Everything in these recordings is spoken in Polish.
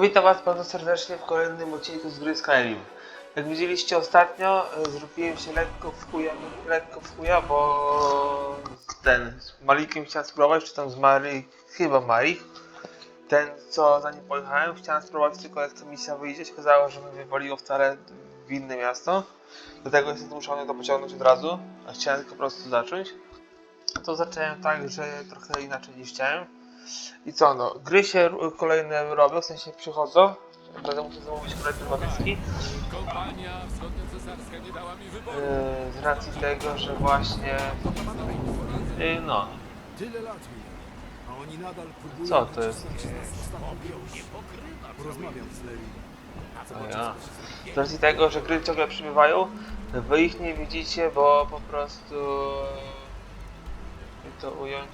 Witam Was bardzo serdecznie w kolejnym odcinku z gry Skyrim. Jak widzieliście ostatnio, e, zrobiłem się lekko w chuja, lekko w chuja, bo ten, z Malikiem chciałem spróbować, czy tam z Mari, chyba Mari. Ten, co za nim pojechałem, chciałem spróbować tylko jak ta misja wyjdzie, się okazało, że mnie wywaliło wcale w inne miasto. Dlatego jestem zmuszony to pociągnąć od razu, a chciałem tylko po prostu zacząć. To zacząłem tak, że trochę inaczej niż chciałem. I co no, gry się kolejne robią, w sensie przychodzą. Będę musiał zamówić kolejny walizki. Yy, z racji tego, że właśnie... Yy, no. Co to jest? ja. Z racji tego, że gry ciągle przybywają, wy ich nie widzicie, bo po prostu... Jak to ująć?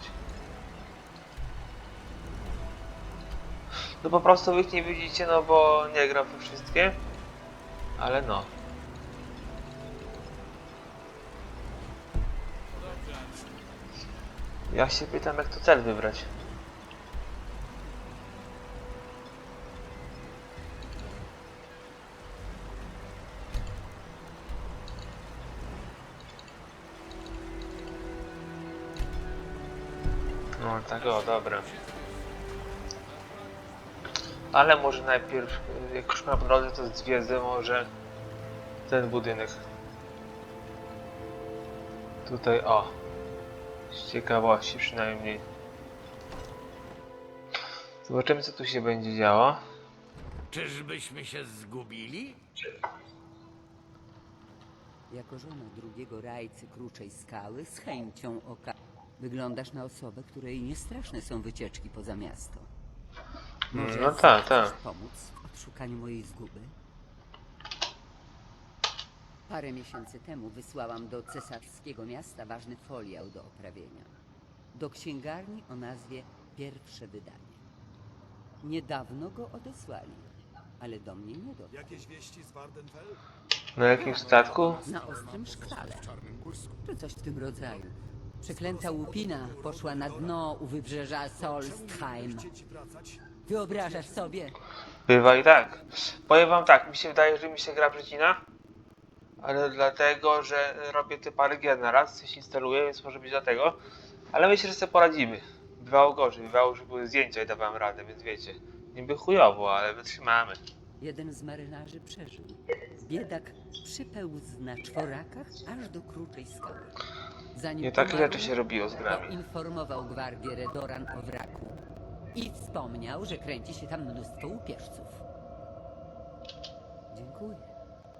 No po prostu wy ich nie widzicie, no bo nie gram we wszystkie. Ale no. Ja się pytam, jak to cel wybrać. No tak, o, dobra. Ale może najpierw, y, jak już mam drodze, to zwiedzę może ten budynek. Tutaj, o. Z ciekawości przynajmniej. Zobaczymy, co tu się będzie działo. Czyżbyśmy się zgubili? Jako żona drugiego rajcy kruczej skały z chęcią oka. Wyglądasz na osobę, której niestraszne są wycieczki poza miasto. Może No tak, chcesz tak. pomóc w odszukaniu mojej zguby? Parę miesięcy temu wysłałam do cesarskiego miasta ważny foliał do oprawienia. Do księgarni o nazwie Pierwsze Wydanie. Niedawno go odesłali, ale do mnie nie dotarł. Jakieś wieści z Wardenfell? Na jakim statku? Na ostrym szklale. Czy coś w tym rodzaju. Przeklęta łupina poszła na dno u wybrzeża Solstheim. Chcecie ci wracać? Wyobrażasz sobie? Bywa i tak. Powiem wam tak, mi się wydaje, że mi się gra przecina. Ale dlatego, że robię te parę gier na raz, coś instaluję, więc może być dlatego. Ale myślę, że sobie poradzimy. Bywało gorzej, bywało, że były zdjęcia i dawałem radę, więc wiecie. Niby chujowo, ale wytrzymamy. Jeden z marynarzy przeżył. Biedak przypełzł na czworakach aż do kruczej skały. Zanim Nie takie umarł, rzeczy się robiło z grami. Poinformował gwardię Redoran o wraku. I wspomniał, że kręci się tam mnóstwo łupieżców. Dziękuję.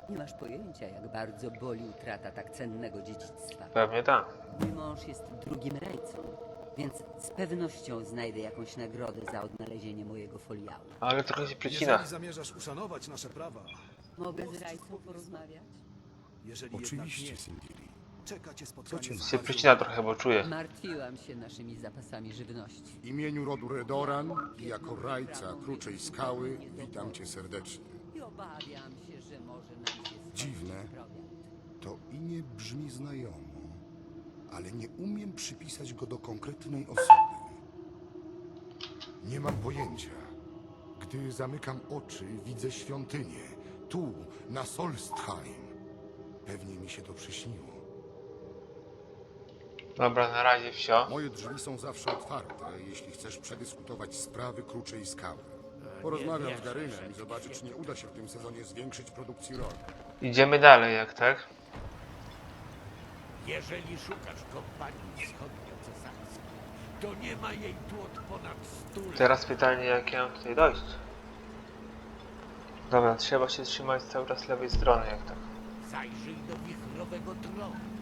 Nie masz pojęcia, jak bardzo boli utrata tak cennego dziedzictwa. Pewnie tak. Mój mąż jest drugim rajcą, więc z pewnością znajdę jakąś nagrodę za odnalezienie mojego foliału. Ale trochę się przecina. Jeżeli zamierzasz uszanować nasze prawa, Mogę z rajcą porozmawiać? jeżeli Oczywiście, jednak nie, Sindiri. Czeka cię spotkanie z Się przecina trochę, bo czuję. Martwiłam się naszymi zapasami żywności. W imieniu rodu Redoran i jako rajca Kruczej Skały witam cię serdecznie. I obawiam się, że może nam się skończyć Dziwne. prowiant. To imię brzmi znajomo, ale nie umiem przypisać go do konkretnej osoby. Nie mam pojęcia. Gdy zamykam oczy, widzę świątynię. Tu, na Solstheim. Pewnie mi się to przyśniło. Dobra, na razie wsio. Moje drzwi są zawsze otwarte, jeśli chcesz przedyskutować sprawy Kruczej Skały. Porozmawiam z Garynem i zobaczę, czy nie uda się w tym sezonie zwiększyć produkcji roli. Idziemy dalej, jak tak? Jeżeli szukasz kompanii wschodnio-cesarskiej, to nie ma jej tu od ponad stu lat. Teraz pytanie, jak ja mam tutaj dojść? Dobra, trzeba się trzymać cały czas lewej strony, jak tak. Zajrzyj do wichrowego tronu.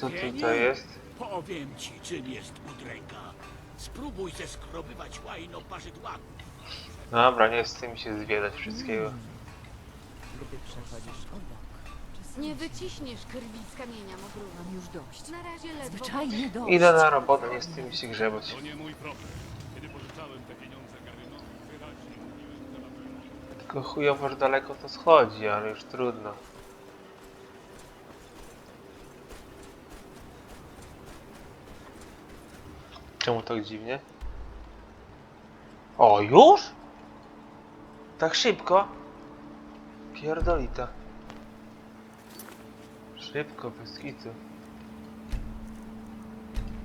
Co tutaj jest? Powiem ci, czym jest udręka. Spróbuj zeskrobywać łajno parzydłaków. Dobra, nie chcę mi się zwiedzać wszystkiego. Gdy przechodzisz obok. Nie wyciśniesz krwi z kamienia, Mogru. Mam już dość. Na razie ledwo... Zwyczajnie dość. Idę na robotę, nie z tym się grzebać. To nie mój problem. Kiedy pożyczałem te pieniądze Garynowi, wyraźnie mówiłem, że na pewno Tylko chujowo, że daleko to schodzi, ale już trudno. Czemu tak dziwnie? O, już? Tak szybko? Pierdolita. Szybko, bez kitu.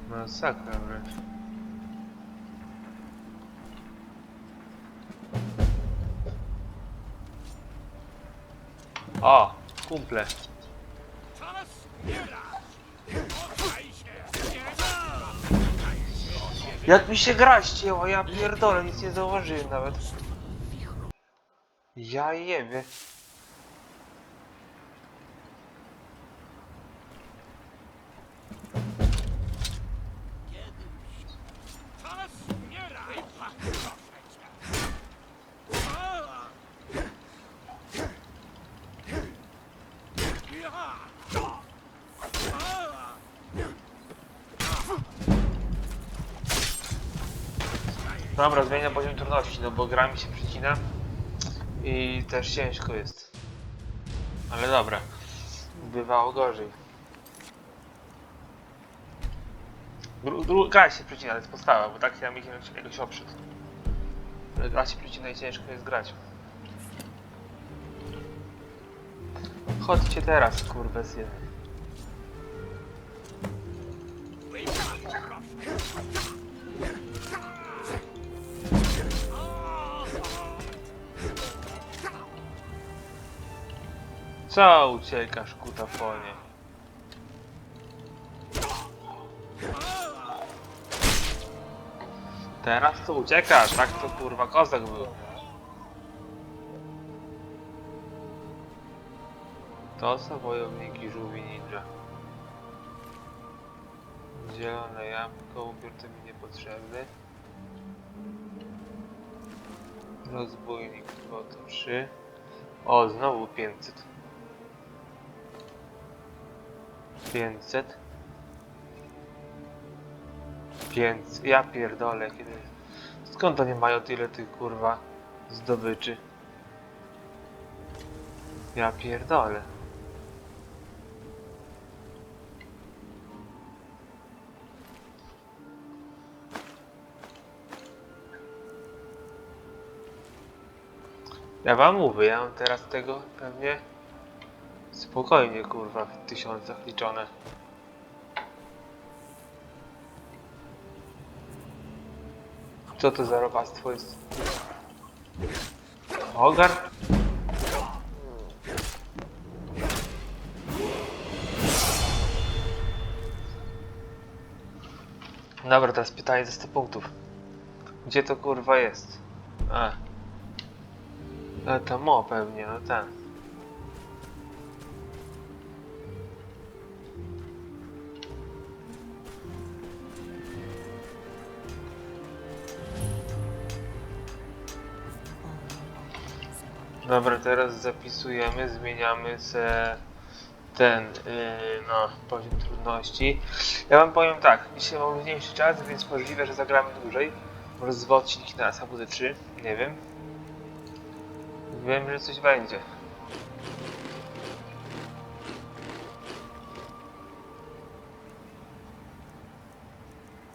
Masakra wręcz. O, kumple. Czas Jak mi się gra ścięła, ja pierdolę, nic nie zauważyłem nawet. Ja jebie. Czas zbiera! Proszę cię! A! Ja! A! Dobra, zmieniam poziom trudności, no bo gra mi się przycina i też ciężko jest. Ale dobra, bywało gorzej. Gra się przycina, to jest podstawa, bo tak ja mi jakoś, oprzeć. Ale gra się przycina i ciężko jest grać. Chodźcie teraz, kurwa, z Co uciekasz, kutafonie? Teraz to uciekasz, tak to kurwa kozak był. To są wojowniki żółwi ninja. Zielone jabłko, ubiór to mi niepotrzebny. Rozbójnik kwoto 3. O, znowu 500. 500. 500. Ja pierdolę, kiedy... Skąd oni mają tyle tych kurwa zdobyczy? Ja pierdolę. Ja wam mówię, ja mam teraz tego pewnie spokojnie kurwa w tysiącach liczone. Co to za robactwo jest? Ogar? Dobra, teraz pytanie za 100 punktów. Gdzie to kurwa jest? A. No to mo pewnie, no ten. Dobra, teraz zapisujemy, zmieniamy se ten, yy, no, poziom trudności. Ja wam powiem tak, dzisiaj mam mniejszy czas, więc możliwe, że zagramy dłużej. Może z dwa odcinki na ze trzy, nie wiem. Wiem, że coś będzie.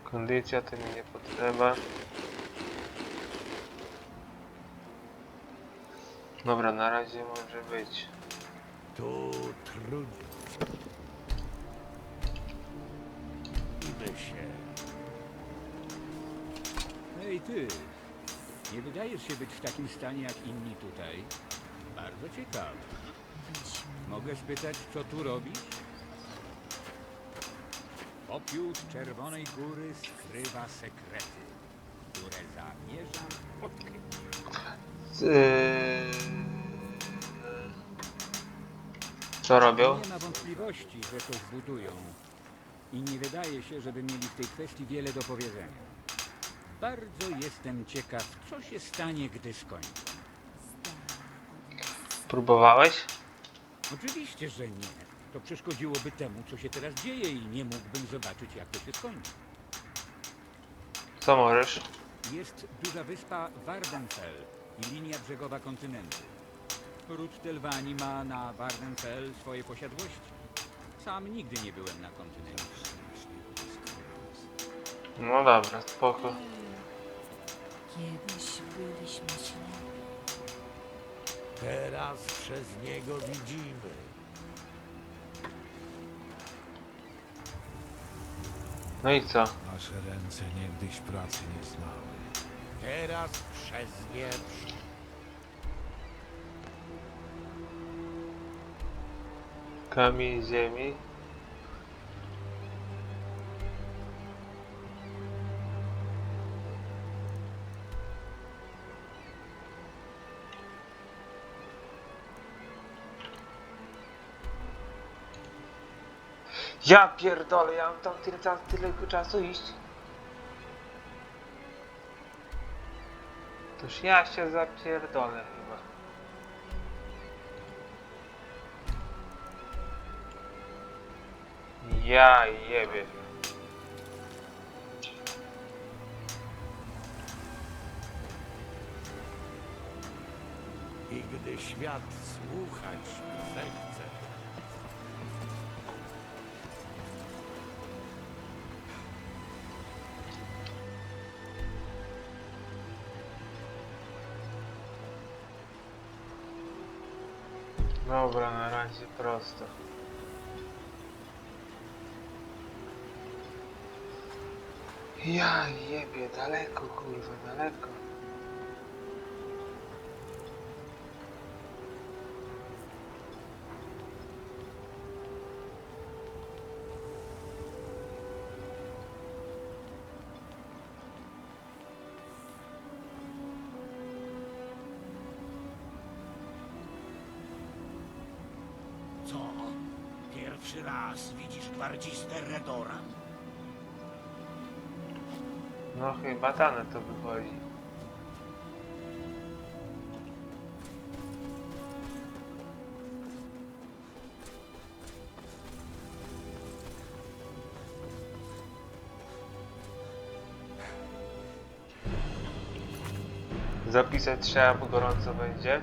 Kondycja to mi nie potrzeba. Dobra, na razie może być. To trudno. Idę się. Hej ty, nie wydajesz się być w takim stanie jak inni tutaj? Bardzo ciekawe. Mogę spytać, co tu robisz? Popiód Czerwonej Góry skrywa sekrety, które zamierzam odkryć. Yy... Co robią? Nie ma wątpliwości, że to zbudują. I nie wydaje się, żeby mieli w tej kwestii wiele do powiedzenia. Bardzo jestem ciekaw, co się stanie, gdy skończą. Próbowałeś? Oczywiście, że nie. To przeszkodziłoby temu, co się teraz dzieje i nie mógłbym zobaczyć, jak to się skończy. Co możesz? Jest duża wyspa Wardenfell i linia brzegowa kontynentu. Ród Telwani ma na Wardenfell swoje posiadłości. Sam nigdy nie byłem na kontynencie. No dobra, spoko. Kiedyś byliśmy ślepi. Teraz przez niego widzimy. No i co? Nasze ręce niegdyś pracy nie znały. Teraz przez nie Kamień ziemi. Ja pierdolę, ja mam tam tyle, tyle czasu iść. Toż ja się zapierdolę Ja jebie. I gdy świat słuchać zechce, Dobra, na razie prosto. Ja jebie, daleko kurwa, daleko. co? Pierwszy raz widzisz gwardzistę Redora? No chyba dane to wychodzi. Zapisać trzeba, bo gorąco będzie.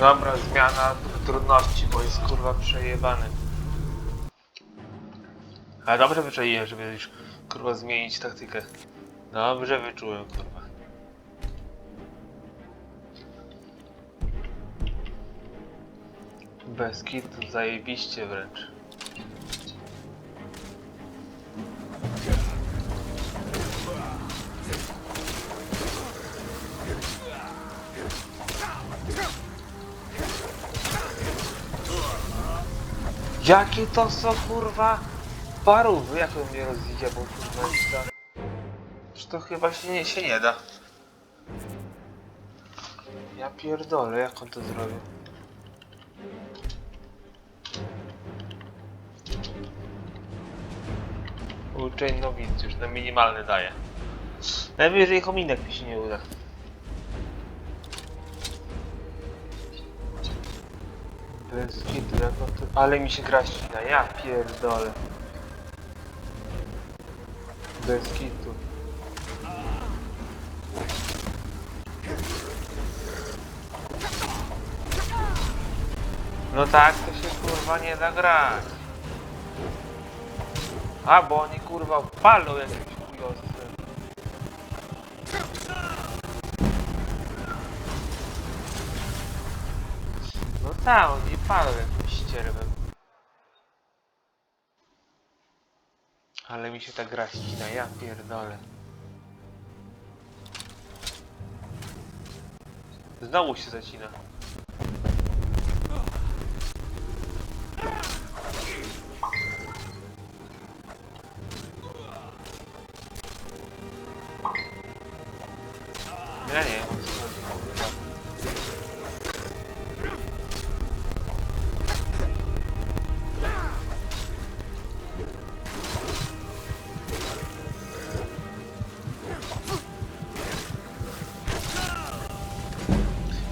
Dobra, zmiana trudności, bo jest kurwa przejebany. Ale dobrze wyczaiłem, żeby już kurwa zmienić taktykę. Dobrze wyczułem kurwa. Bez kitu, zajebiście wręcz. Jakie to są kurwa parówy, jak on mnie rozwidzie, bo kurwa jest tam. Że to chyba się nie, się nie da. Ja pierdolę, jak on to zrobił. Uczeń nowic już na minimalny daje. Najwyżej kominek mi się nie uda. Bez kitu, jak on to... Ale mi się gra ścina, ja pierdolę. Bez kitu. No tak, to się kurwa nie da grać. A, bo oni kurwa palą jakimś chujostwem. No tak, oni palą jakimś ścierwem. Ale mi się ta gra ścina, ja pierdolę. Znowu się zacina. Ja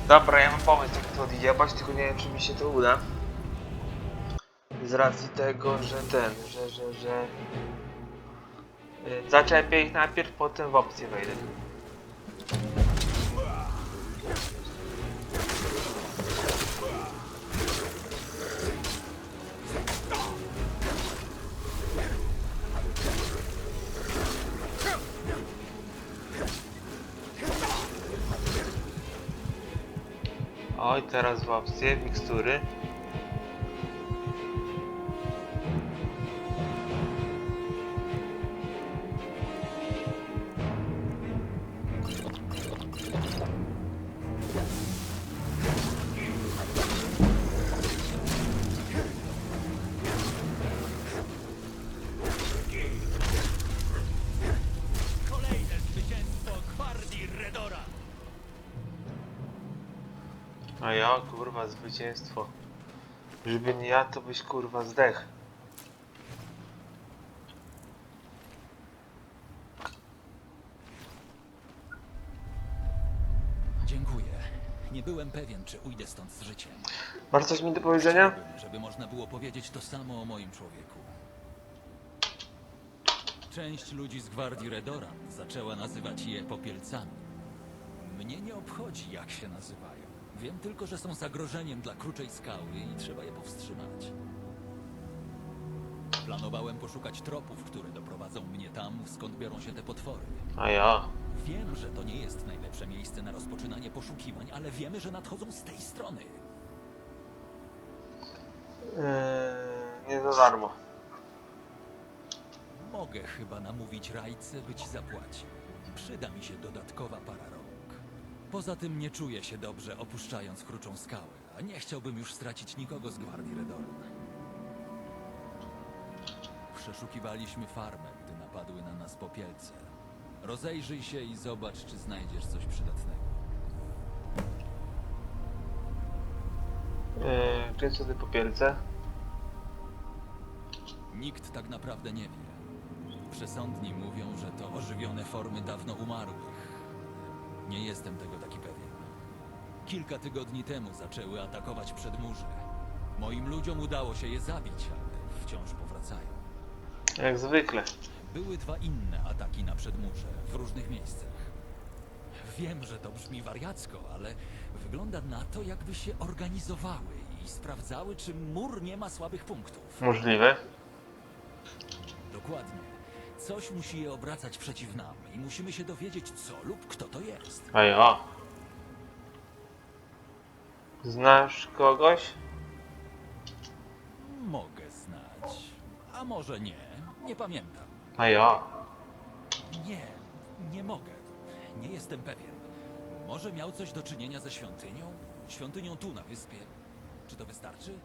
Dobra, ja mam pomysł jak to odjebać, tylko nie wiem czy mi się to uda. Z racji tego, że ten, że, że, że... y, Zaczepię ich najpierw, potem w opcję wejdę. Oj, teraz w opcję, mikstury. Zwycięstwo. Żeby nie ja, to byś kurwa zdech. Dziękuję. Nie byłem pewien, czy ujdę stąd z życiem. Masz coś mi do powiedzenia? Chciałbym, żeby można było powiedzieć to samo o moim człowieku. Część ludzi z Gwardii Redoran zaczęła nazywać je popielcami. Mnie nie obchodzi, jak się nazywają. Wiem tylko, że są zagrożeniem dla Kruczej Skały i trzeba je powstrzymać. Planowałem poszukać tropów, które doprowadzą mnie tam, skąd biorą się te potwory. A ja. Wiem, że to nie jest najlepsze miejsce na rozpoczynanie poszukiwań, ale wiemy, że nadchodzą z tej strony. Yy, nie za darmo. Mogę chyba namówić rajce, by ci zapłacił. Przyda mi się dodatkowa para. Poza tym nie czuję się dobrze opuszczając Kruczą Skałę, a nie chciałbym już stracić nikogo z Gwardii Redorn. Przeszukiwaliśmy farmę, gdy napadły na nas popielce. Rozejrzyj się i zobacz, czy znajdziesz coś przydatnego. Yy, czym są te popielce? Nikt tak naprawdę nie wie. Przesądni mówią, że to ożywione formy dawno umarłych. Nie jestem tego taki pewien. Kilka tygodni temu zaczęły atakować przedmurze. Moim ludziom udało się je zabić, ale wciąż powracają. Jak zwykle. Były dwa inne ataki na przedmurze w różnych miejscach. Wiem, że to brzmi wariacko, ale wygląda na to, jakby się organizowały i sprawdzały, czy mur nie ma słabych punktów. Możliwe. Dokładnie. Coś musi je obracać przeciw nam i musimy się dowiedzieć, co lub kto to jest. A ja. Znasz kogoś? Mogę znać. A może nie? Nie pamiętam. A ja. Nie, nie mogę. Nie jestem pewien. Może miał coś do czynienia ze świątynią? Świątynią tu na wyspie. Czy to wystarczy?